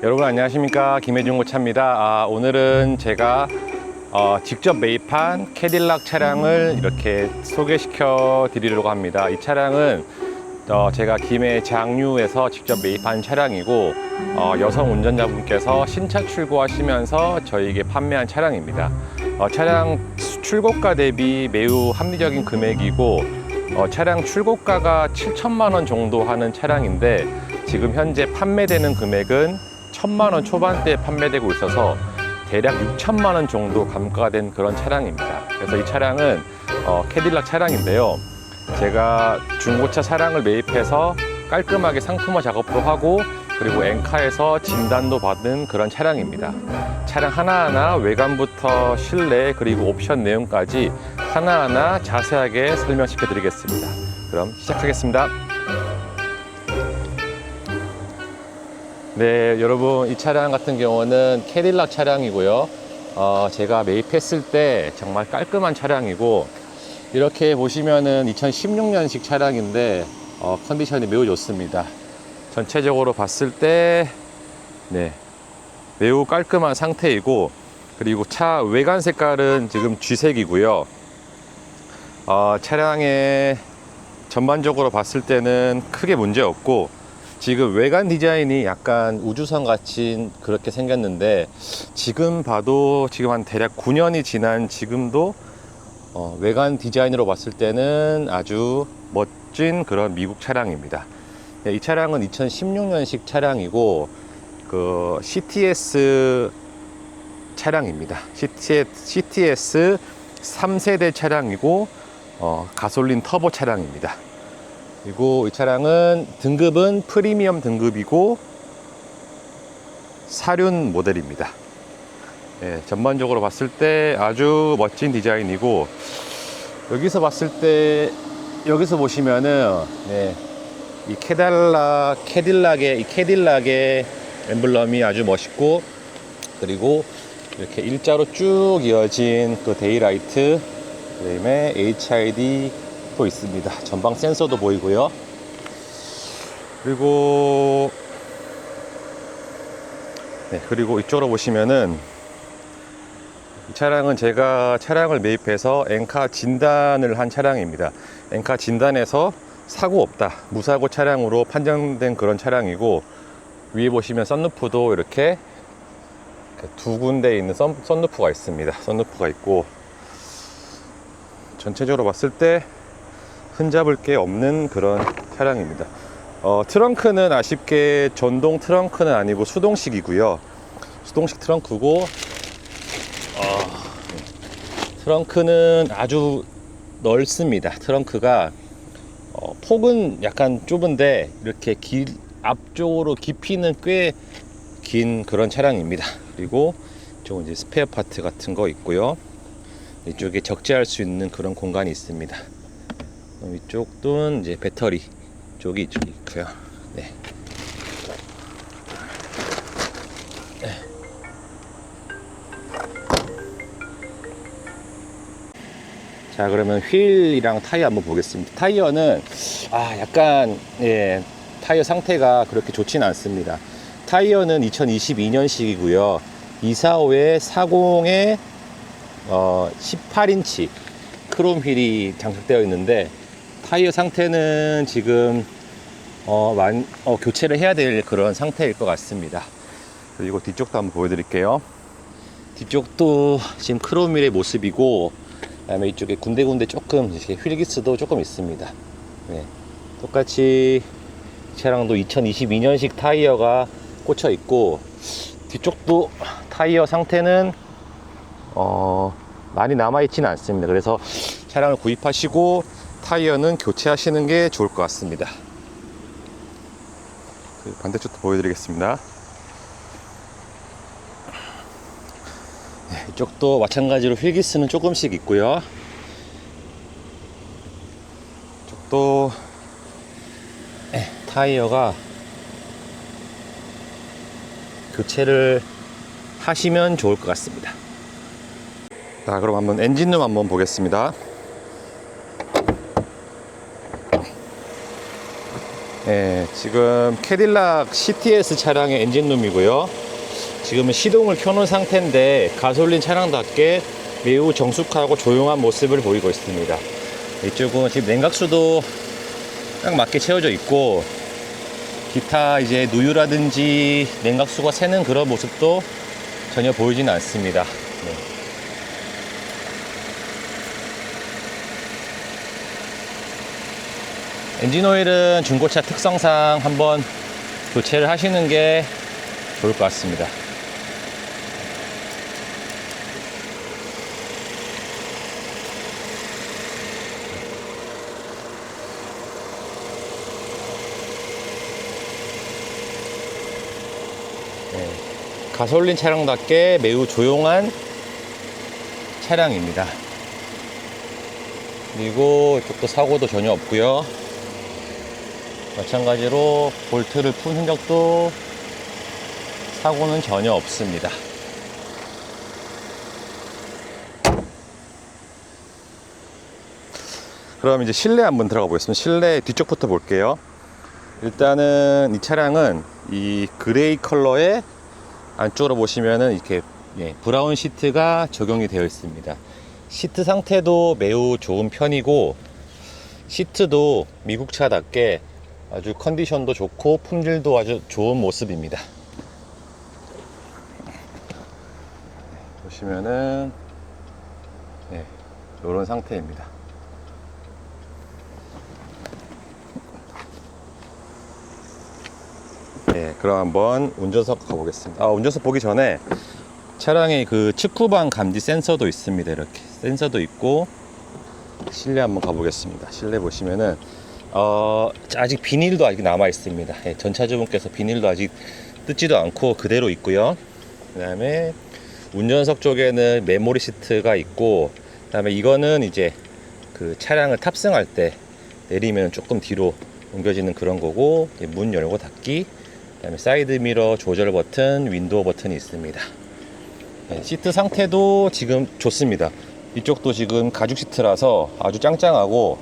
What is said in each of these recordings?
여러분 안녕하십니까 김혜중고차입니다. 아, 오늘은 제가 어, 직접 매입한 캐딜락 차량을 이렇게 소개시켜 드리려고 합니다. 이 차량은 어, 제가 김해 장류에서 직접 매입한 차량이고 어, 여성 운전자분께서 신차 출고하시면서 저에게 판매한 차량입니다. 어, 차량 출고가 대비 매우 합리적인 금액이고 어, 차량 출고가가 7천만 원 정도 하는 차량인데 지금 현재 판매되는 금액은 1 천만 원 초반대에 판매되고 있어서 대략 6천만 원 정도 감가된 그런 차량입니다. 그래서 이 차량은 어, 캐딜락 차량인데요. 제가 중고차 차량을 매입해서 깔끔하게 상품화 작업도 하고 그리고 엔카에서 진단도 받은 그런 차량입니다. 차량 하나하나 외관부터 실내 그리고 옵션 내용까지 하나하나 자세하게 설명시켜 드리겠습니다. 그럼 시작하겠습니다. 네, 여러분 이 차량 같은 경우는 캐딜락 차량이고요. 어, 제가 매입했을 때 정말 깔끔한 차량이고 이렇게 보시면은 2016년식 차량인데 어, 컨디션이 매우 좋습니다. 전체적으로 봤을 때 네, 매우 깔끔한 상태이고 그리고 차 외관 색깔은 지금 쥐색이고요. 어, 차량의 전반적으로 봤을 때는 크게 문제 없고 지금 외관 디자인이 약간 우주선 같이 그렇게 생겼는데 지금 봐도 지금 한 대략 9년이 지난 지금도 어, 외관 디자인으로 봤을 때는 아주 멋진 그런 미국 차량입니다. 네, 이 차량은 2016년식 차량이고 그 CTS 차량입니다. CTS, CTS 3세대 차량이고 어, 가솔린 터보 차량입니다. 그리고 이 차량은 등급은 프리미엄 등급이고 사륜 모델입니다. 예, 전반적으로 봤을 때 아주 멋진 디자인이고 여기서 봤을 때 여기서 보시면은 네, 이 캐달락 캐딜락의 이 캐딜락의 엠블럼이 아주 멋있고 그리고 이렇게 일자로 쭉 이어진 그 데이라이트 그다음에 HID 또 있습니다. 전방 센서도 보이고요. 그리고 네, 그리고 이쪽으로 보시면은 이 차량은 제가 차량을 매입해서 엔카 진단을 한 차량입니다. 엔카 진단에서 사고 없다, 무사고 차량으로 판정된 그런 차량이고 위에 보시면 썬루프도 이렇게 두 군데 있는 썬, 썬루프가 있습니다. 썬루프가 있고 전체적으로 봤을 때 흠잡을 게 없는 그런 차량입니다. 어, 트렁크는 아쉽게 전동 트렁크는 아니고 수동식이고요. 수동식 트렁크고 어, 트렁크는 아주 넓습니다. 트렁크가 어, 폭은 약간 좁은데 이렇게 길 앞쪽으로 깊이는 꽤 긴 그런 차량입니다. 그리고 이쪽은 이제 스페어 파트 같은 거 있고요. 이쪽에 적재할 수 있는 그런 공간이 있습니다. 이쪽도 이제 배터리 쪽이 이쪽에 있고요. 네. 네. 자 그러면 휠이랑 타이어 한번 보겠습니다. 타이어는 아 약간 예 타이어 상태가 그렇게 좋지는 않습니다. 타이어는 2022년식이고요. 245에 40에 어, 18인치 크롬 휠이 장착되어 있는데 타이어 상태는 지금 어, 만, 어, 교체를 해야 될 그런 상태일 것 같습니다. 그리고 뒤쪽도 한번 보여드릴게요. 뒤쪽도 지금 크롬 휠의 모습이고 그다음에 이쪽에 군데군데 조금 이렇게 휠기스도 조금 있습니다. 네. 똑같이 차량도 2022년식 타이어가 꽂혀 있고 뒤쪽도 타이어 상태는 어, 많이 남아 있지는 않습니다. 그래서 차량을 구입하시고 타이어는 교체하시는 게 좋을 것 같습니다. 그 반대쪽도 보여드리겠습니다. 네, 이쪽도 마찬가지로 휠기스는 조금씩 있고요. 이쪽도 네, 타이어가 교체를 하시면 좋을 것 같습니다. 자, 그럼 한번 엔진룸 한번 보겠습니다. 예, 지금 캐딜락 CTS 차량의 엔진룸이고요. 지금은 시동을 켜놓은 상태인데 가솔린 차량답게 매우 정숙하고 조용한 모습을 보이고 있습니다. 이쪽은 지금 냉각수도 딱 맞게 채워져 있고 기타 이제 누유라든지 냉각수가 새는 그런 모습도 전혀 보이지는 않습니다. 네. 엔진 오일은 중고차 특성상 한번 교체를 하시는 게 좋을 것 같습니다. 네, 가솔린 차량답게 매우 조용한 차량입니다. 그리고 이쪽도 사고도 전혀 없고요. 마찬가지로 볼트를 푼 흔적도 사고는 전혀 없습니다. 그럼 이제 실내 한번 들어가 보겠습니다. 실내 뒤쪽부터 볼게요. 일단은 이 차량은 이 그레이 컬러의 안쪽으로 보시면은 이렇게 예, 브라운 시트가 적용이 되어 있습니다. 시트 상태도 매우 좋은 편이고 시트도 미국 차답게 아주 컨디션도 좋고 품질도 아주 좋은 모습입니다. 보시면은 네, 이런 상태입니다. 네, 그럼 한번 운전석 가보겠습니다. 아, 운전석 보기 전에 차량에 그 측후방 감지 센서도 있습니다. 이렇게 센서도 있고 실내 한번 가보겠습니다. 실내 보시면은 어, 아직 비닐도 아직 남아 있습니다. 예, 전차주분께서 비닐도 아직 뜯지도 않고 그대로 있고요. 그다음에 운전석 쪽에는 메모리 시트가 있고, 그다음에 이거는 이제 그 차량을 탑승할 때 내리면 조금 뒤로 옮겨지는 그런 거고, 문 열고 닫기, 그다음에 사이드 미러 조절 버튼, 윈도우 버튼이 있습니다. 예, 시트 상태도 지금 좋습니다. 이쪽도 지금 가죽 시트라서 아주 짱짱하고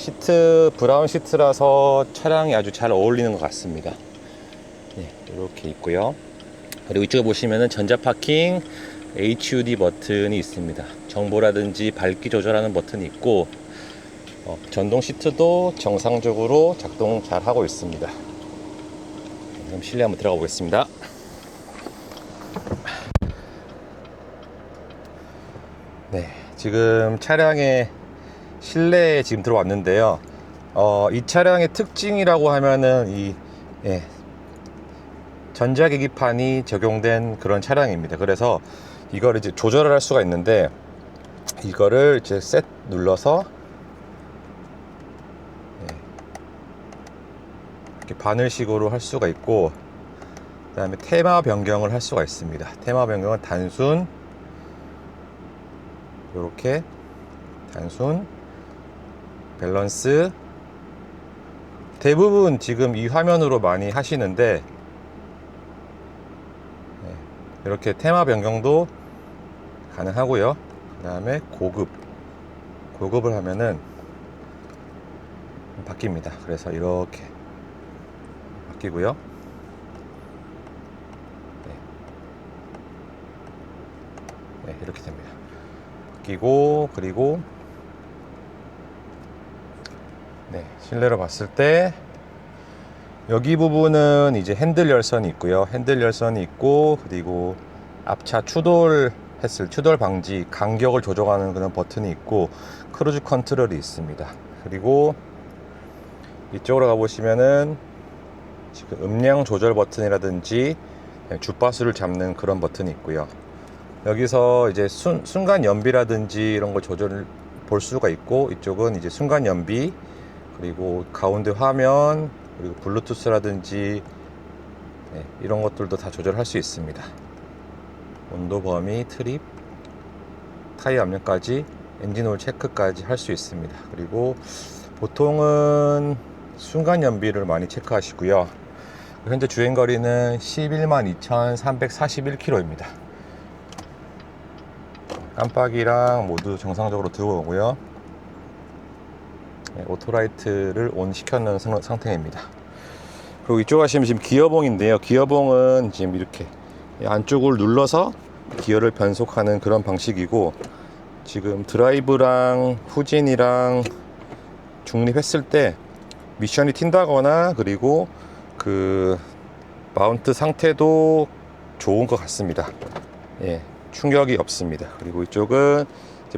시트 브라운 시트라서 차량이 아주 잘 어울리는 것 같습니다. 네, 이렇게 있고요. 그리고 이쪽에 보시면은 전자 파킹 HUD 버튼이 있습니다. 정보라든지 밝기 조절하는 버튼이 있고 어, 전동 시트도 정상적으로 작동 잘 하고 있습니다. 그럼 실내 한번 들어가 보겠습니다. 네, 지금 차량의 실내에 지금 들어왔는데요. 어, 이 차량의 특징이라고 하면은 이 예, 전자계기판이 적용된 그런 차량입니다. 그래서 이걸 이제 조절을 할 수가 있는데 이거를 이제 셋 눌러서 예, 이렇게 바늘식으로 할 수가 있고 그 다음에 테마 변경을 할 수가 있습니다. 테마 변경은 단순 이렇게 단순 밸런스. 대부분 지금 이 화면으로 많이 하시는데 네, 이렇게 테마 변경도 가능하고요. 그 다음에 고급 고급을 하면은 바뀝니다. 그래서 이렇게 바뀌고요. 네. 네, 이렇게 됩니다. 바뀌고 그리고 네, 실내로 봤을 때 여기 부분은 이제 핸들 열선이 있고요. 핸들 열선이 있고 그리고 앞차 추돌 했을 추돌 방지 간격을 조정하는 그런 버튼이 있고 크루즈 컨트롤이 있습니다. 그리고 이쪽으로 가보시면은 지금 음량 조절 버튼이라든지 주파수를 잡는 그런 버튼이 있고요. 여기서 이제 순, 순간 연비라든지 이런 걸 조절 볼 수가 있고 이쪽은 이제 순간 연비 그리고 가운데 화면 그리고 블루투스라든지 네, 이런 것들도 다 조절할 수 있습니다. 온도 범위, 트립, 타이어 압력까지 엔진 오일 체크까지 할 수 있습니다. 그리고 보통은 순간 연비를 많이 체크하시고요. 현재 주행 거리는 11만 2,341km입니다. 깜빡이랑 모두 정상적으로 들어오고요. 네, 오토라이트를 온 상- 상태입니다. 그리고 이쪽 하시면 지금 기어봉인데요. 기어봉은 지금 이렇게 안쪽을 눌러서 기어를 변속하는 그런 방식이고 지금 드라이브랑 후진이랑 중립했을 때 미션이 튄다거나 그리고 그 마운트 상태도 좋은 것 같습니다. 예, 충격이 없습니다. 그리고 이쪽은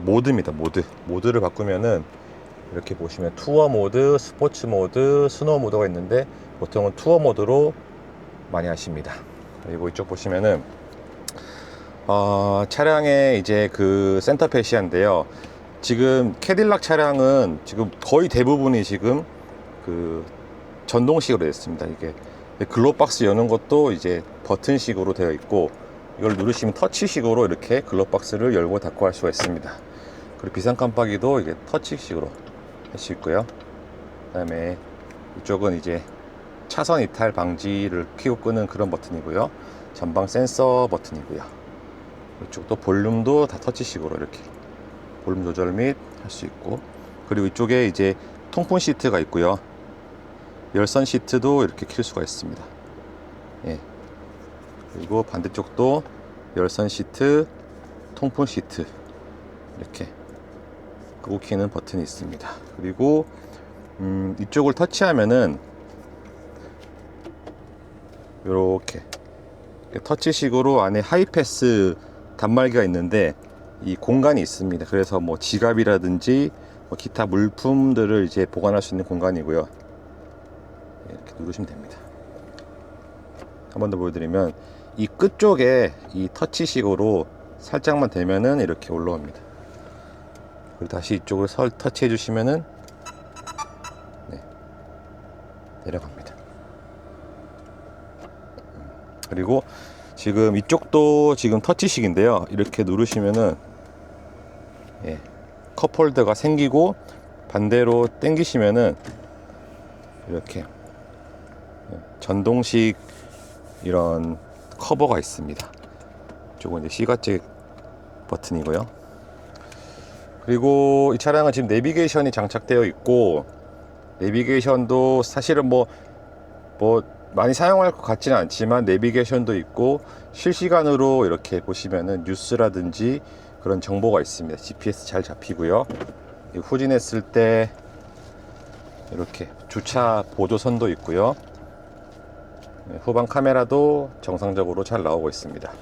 모드입니다. 모드. 모드를 바꾸면은 이렇게 보시면 투어 모드, 스포츠 모드, 스노우 모드가 있는데 보통은 투어 모드로 많이 하십니다. 그리고 이쪽 보시면은 어, 차량의 이제 그 센터 페시아인데요. 지금 캐딜락 차량은 지금 거의 대부분이 지금 그 전동식으로 됐습니다. 이게 글로박스 여는 것도 이제 버튼식으로 되어 있고 이걸 누르시면 터치식으로 이렇게 글로박스를 열고 닫고 할 수가 있습니다. 그리고 비상 깜빡이도 이게 터치식으로 할 수 있고요. 그 다음에 이쪽은 이제 차선 이탈 방지를 켜고 끄는 그런 버튼이고요. 전방 센서 버튼이고요. 이쪽도 볼륨도 다 터치식으로 이렇게 볼륨 조절 및 할 수 있고 그리고 이쪽에 이제 통풍 시트가 있고요. 열선 시트도 이렇게 킬 수가 있습니다. 예. 그리고 반대쪽도 열선 시트, 통풍 시트 이렇게 끄고 키는 버튼이 있습니다. 그리고 음, 이쪽을 터치하면은 이렇게 터치식으로 안에 하이패스 단말기가 있는데 이 공간이 있습니다. 그래서 뭐 지갑이라든지 뭐 기타 물품들을 이제 보관할 수 있는 공간이고요. 이렇게 누르시면 됩니다. 한 번 더 보여드리면 이 끝쪽에 이 터치식으로 살짝만 대면은 이렇게 올라옵니다. 그리고 다시 이쪽을 설 터치해 주시면은 네, 내려갑니다. 음, 그리고 지금 이쪽도 지금 터치식인데요. 이렇게 누르시면은 예, 컵홀더가 생기고 반대로 당기시면은 이렇게 예, 전동식 이런 커버가 있습니다. 이쪽은 이제 시가잭 버튼이고요. 그리고 이 차량은 지금 내비게이션이 장착되어 있고 내비게이션도 사실은 뭐뭐 많이 사용할 것 같지는 않지만 내비게이션도 있고 실시간으로 이렇게 보시면은 뉴스라든지 그런 정보가 있습니다. GPS 잘 잡히고요. 이 후진했을 때 이렇게 주차 보조선도 있고요. 네, 후방 카메라도 정상적으로 잘 나오고 있습니다.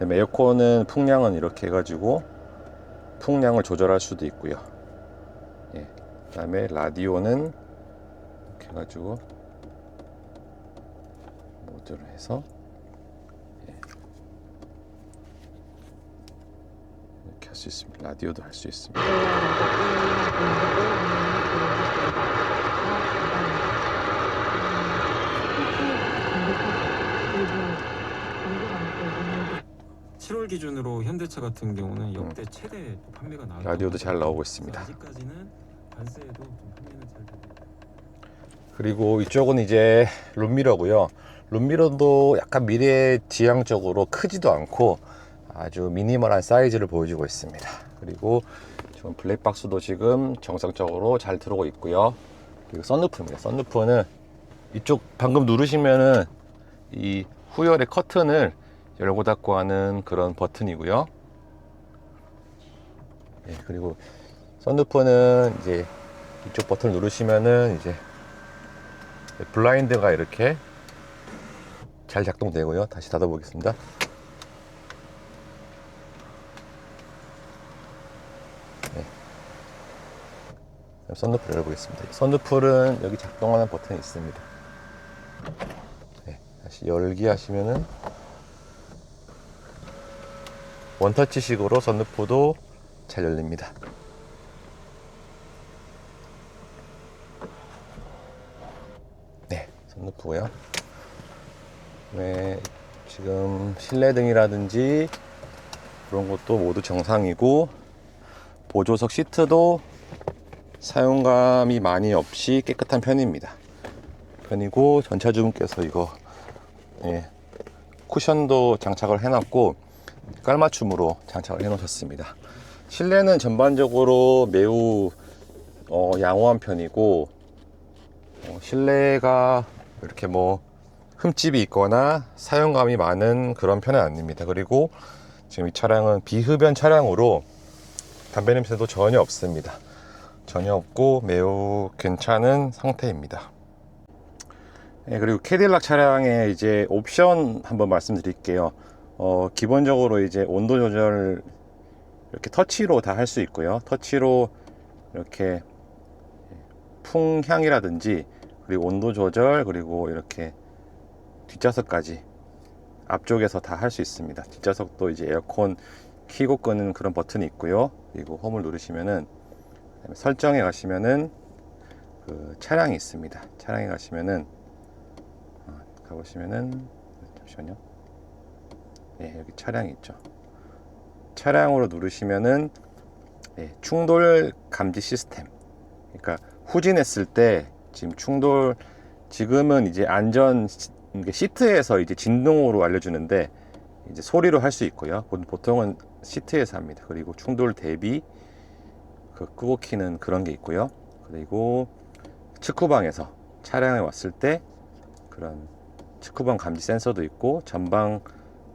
에어컨은 풍량은 이렇게 해가지고 풍량을 조절할 수도 있고요. 예. 그다음에 라디오는 이렇게 해가지고 모드를 해서 예. 이렇게 할 수 있습니다. 라디오도 할 수 있습니다. 음. 7월 기준으로 현대차 같은 경우는 역대 최대 또 판매가 음. 라디오도 잘 나오고 있습니다. 아직까지는 관세에도 좀 판매는 잘 되고 그리고 이쪽은 이제 룸미러고요. 룸미러도 약간 미래 지향적으로 크지도 않고 아주 미니멀한 사이즈를 보여주고 있습니다. 그리고 지금 블랙박스도 지금 정상적으로 잘 들어오고 있고요. 그리고 썬루프입니다. 썬루프는 이쪽 방금 누르시면은 이 후열의 커튼을 열고 닫고 하는 그런 버튼이고요. 네, 그리고 썬루프는 이제 이쪽 버튼을 누르시면은 이제 블라인드가 이렇게 잘 작동되고요. 다시 닫아보겠습니다. 네. 썬루프를 열어보겠습니다. 썬루프는 여기 작동하는 버튼이 있습니다. 네, 다시 열기 하시면은 원터치식으로 썬루프도 잘 열립니다. 네, 썬루프고요. 네, 지금 실내등이라든지 그런 것도 모두 정상이고 보조석 시트도 사용감이 많이 없이 깨끗한 편입니다. 편이고 전차주분께서 이거 예, 쿠션도 장착을 해놨고 깔맞춤으로 장착을 해 놓으셨습니다. 실내는 전반적으로 매우 어, 양호한 편이고 어, 실내가 이렇게 뭐 흠집이 있거나 사용감이 많은 그런 편은 아닙니다. 그리고 지금 이 차량은 비흡연 차량으로 담배 냄새도 전혀 없습니다. 전혀 없고 매우 괜찮은 상태입니다. 네, 그리고 캐딜락 차량의 이제 옵션 한번 말씀드릴게요. 어, 기본적으로 이제 온도 조절 이렇게 터치로 다 할 수 있고요. 터치로 이렇게 풍향이라든지 그리고 온도 조절 그리고 이렇게 뒷좌석까지 앞쪽에서 다 할 수 있습니다. 뒷좌석도 이제 에어컨 키고 끄는 그런 버튼이 있고요. 그리고 홈을 누르시면은 설정에 가시면은 그 차량이 있습니다. 차량에 가시면은 어, 가보시면은 잠시만요. 예, 여기 차량이 있죠. 차량으로 누르시면은 예, 충돌 감지 시스템. 그러니까 후진했을 때 지금 충돌 지금은 이제 안전 시트에서 이제 진동으로 알려주는데 이제 소리로 할 수 있고요. 보- 보통은 시트에서 합니다. 그리고 충돌 대비 그 끄고 키는 그런 게 있고요. 그리고 측후방에서 차량에 왔을 때 그런 측후방 감지 센서도 있고 전방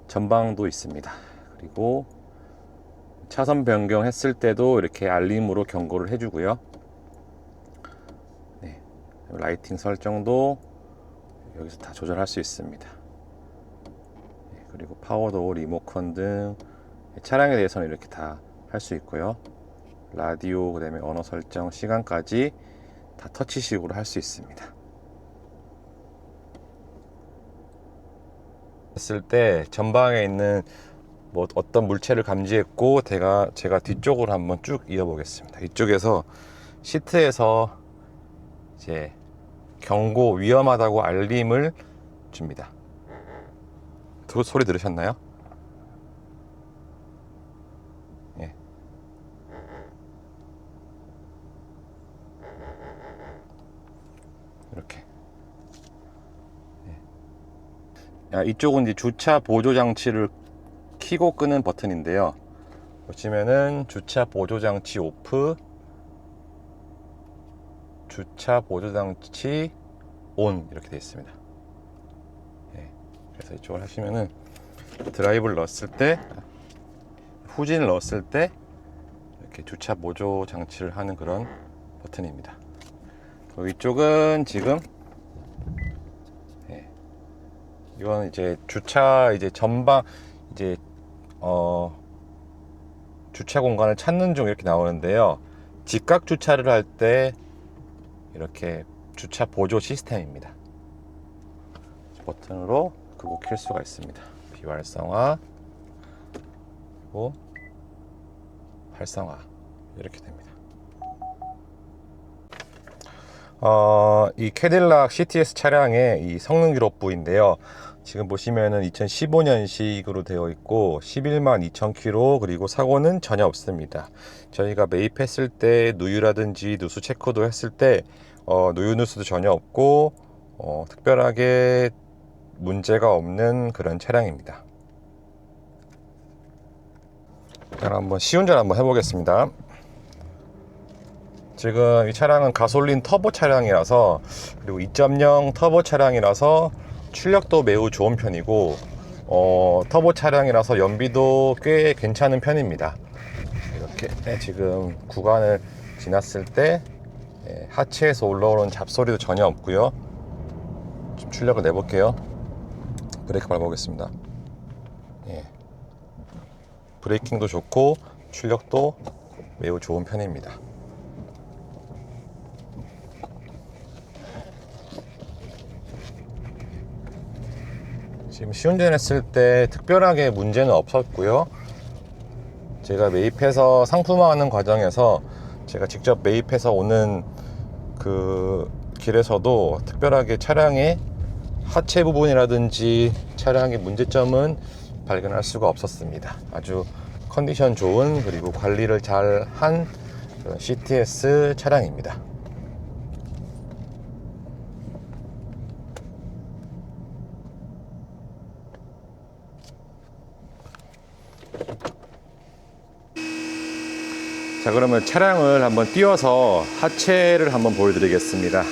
전방도 있습니다. 그리고 차선 변경했을 때도 이렇게 알림으로 경고를 해주고요. 네, 라이팅 설정도 여기서 다 조절할 수 있습니다. 네, 그리고 파워도 리모컨 등 차량에 대해서는 이렇게 다 할 수 있고요. 라디오 그다음에 언어 설정 시간까지 다 터치식으로 할 수 있습니다. 했을 때 전방에 있는 뭐 어떤 물체를 감지했고 제가 제가 뒤쪽으로 한번 쭉 이어 보겠습니다. 이쪽에서 시트에서 이제 경고 위험하다고 알림을 줍니다. 그 소리 들으셨나요? 예. 이렇게. 야, 이쪽은 이제 주차 보조 장치를 키고 끄는 버튼인데요. 보시면은 주차 보조 장치 오프, 주차 보조 장치 온 이렇게 되어 있습니다. 예, 그래서 이쪽을 하시면은 드라이브를 넣었을 때 후진을 넣었을 때 이렇게 주차 보조 장치를 하는 그런 버튼입니다. 이쪽은 지금 예, 이건 이제 주차 이제 전방 이제 어 주차 공간을 찾는 중 이렇게 나오는데요. 직각 주차를 할 때 이렇게 주차 보조 시스템입니다. 버튼으로 끄고 킬 수가 있습니다. 비활성화 그리고 활성화 이렇게 됩니다. 어, 이 캐딜락 CTS 차량의 이 성능 기록부인데요. 지금 보시면은 2015년식으로 되어 있고 11만 2천 km 그리고 사고는 전혀 없습니다. 저희가 매입했을 때 누유라든지 누수 체크도 했을 때 어, 누유 누수도 전혀 없고 어, 특별하게 문제가 없는 그런 차량입니다. 일단 한번 시운전 한번 해보겠습니다. 지금 이 차량은 가솔린 터보 차량이라서 그리고 2.0 터보 차량이라서 출력도 매우 좋은 편이고 어, 터보 차량이라서 연비도 꽤 괜찮은 편입니다. 이렇게 네, 지금 구간을 지났을 때 예, 하체에서 올라오는 잡소리도 전혀 없고요. 좀 출력을 내볼게요. 브레이크 밟아보겠습니다. 예. 브레이킹도 좋고 출력도 매우 좋은 편입니다. 지금 시운전했을 때 특별하게 문제는 없었고요. 제가 매입해서 상품화하는 과정에서 제가 직접 매입해서 오는 그 길에서도 특별하게 차량의 하체 부분이라든지 차량의 문제점은 발견할 수가 없었습니다. 아주 컨디션 좋은 그리고 관리를 잘 한 CTS 차량입니다. 자, 그러면 차량을 한번 띄워서 하체를 한번 보여드리겠습니다.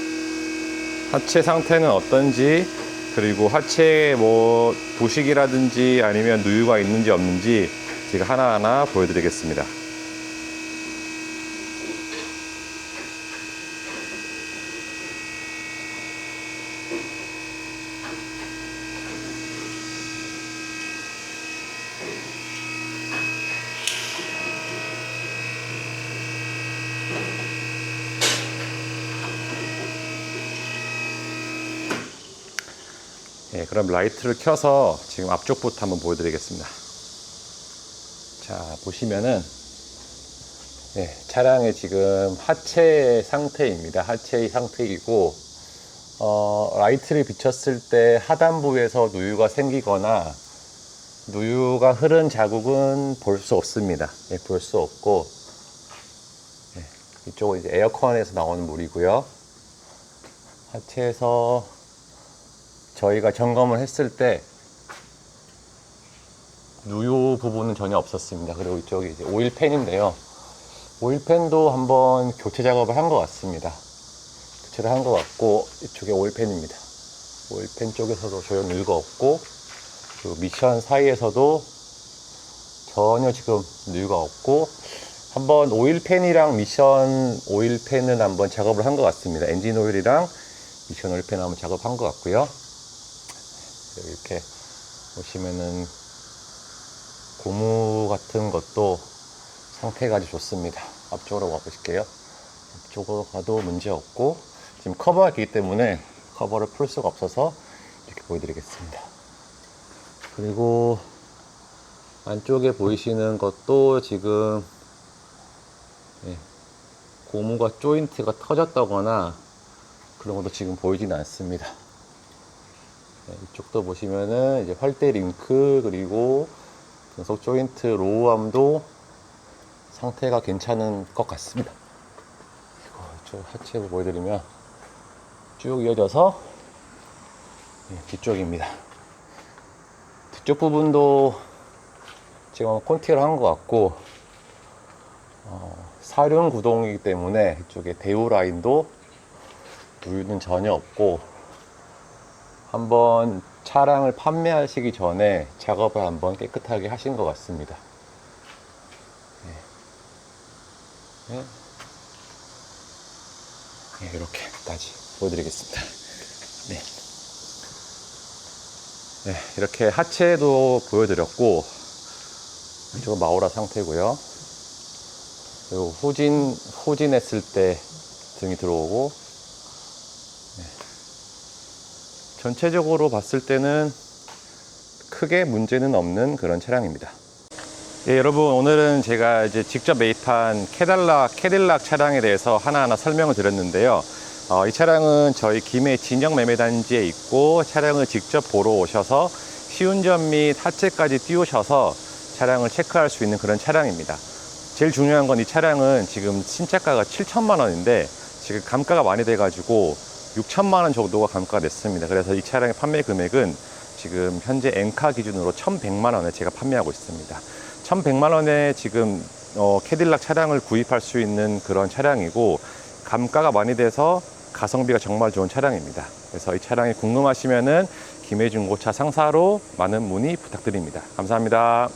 하체 상태는 어떤지, 그리고 하체에 뭐 부식이라든지 아니면 누유가 있는지 없는지 제가 하나하나 보여드리겠습니다. 예, 그럼 라이트를 켜서 지금 앞쪽부터 한번 보여드리겠습니다. 자, 보시면은, 예, 차량의 지금 하체 상태입니다. 하체의 상태이고, 어, 라이트를 비쳤을 때 하단부에서 누유가 생기거나, 누유가 흐른 자국은 볼 수 없습니다. 예, 볼 수 없고, 예, 이쪽은 이제 에어컨에서 나오는 물이고요. 하체에서 저희가 점검을 했을 때 누유 부분은 전혀 없었습니다. 그리고 이쪽이 이제 오일팬인데요. 오일팬도 한번 교체 작업을 한 것 같습니다. 교체를 한 것 같고 이쪽에 오일팬입니다. 오일팬 쪽에서도 전혀 누유가 없고 그리고 미션 사이에서도 전혀 지금 누유가 없고 한번 오일팬이랑 미션 오일팬은 한번 작업을 한 것 같습니다. 엔진 오일이랑 미션 오일팬 한번 작업한 것 같고요. 이렇게 보시면은 고무 같은 것도 상태가 아주 좋습니다. 앞쪽으로 가보실게요. 앞쪽으로 가도 문제 없고 지금 커버가 있기 때문에 커버를 풀 수가 없어서 이렇게 보여드리겠습니다. 그리고 안쪽에 보이시는 것도 지금 예, 고무가 조인트가 터졌다거나 그런 것도 지금 보이지는 않습니다. 네, 이쪽도 보시면은 이제 활대 링크 그리고 변속 조인트 로우암도 상태가 괜찮은 것 같습니다. 이거 이쪽 하체 보여드리면 쭉 이어져서 네, 뒤쪽입니다. 뒤쪽 부분도 지금 콘티를 한 것 같고 어, 사륜 구동이기 때문에 이쪽에 대우 라인도 누유는 전혀 없고 한번 차량을 판매하시기 전에 작업을 한번 깨끗하게 하신 것 같습니다. 네. 네. 네, 이렇게까지 보여드리겠습니다. 네. 네, 이렇게 하체도 보여드렸고, 이쪽은 마오라 상태고요. 그리고 후진, 후진했을 때 등이 들어오고, 전체적으로 봤을 때는 크게 문제는 없는 그런 차량입니다. 예, 여러분 오늘은 제가 이제 직접 매입한 캐달락, 캐딜락 차량에 대해서 하나하나 설명을 드렸는데요. 어, 이 차량은 저희 김해 진영 매매단지에 있고 차량을 직접 보러 오셔서 시운전 및 하체까지 띄우셔서 차량을 체크할 수 있는 그런 차량입니다. 제일 중요한 건 이 차량은 지금 신차가가 7천만 원인데 지금 감가가 많이 돼가지고 6천만 원 정도가 감가가 됐습니다. 그래서 이 차량의 판매 금액은 지금 현재 엔카 기준으로 1,100만 원에 제가 판매하고 있습니다. 1,100만 원에 지금 어, 캐딜락 차량을 구입할 수 있는 그런 차량이고 감가가 많이 돼서 가성비가 정말 좋은 차량입니다. 그래서 이 차량이 궁금하시면은 김해중고차 상사로 많은 문의 부탁드립니다. 감사합니다.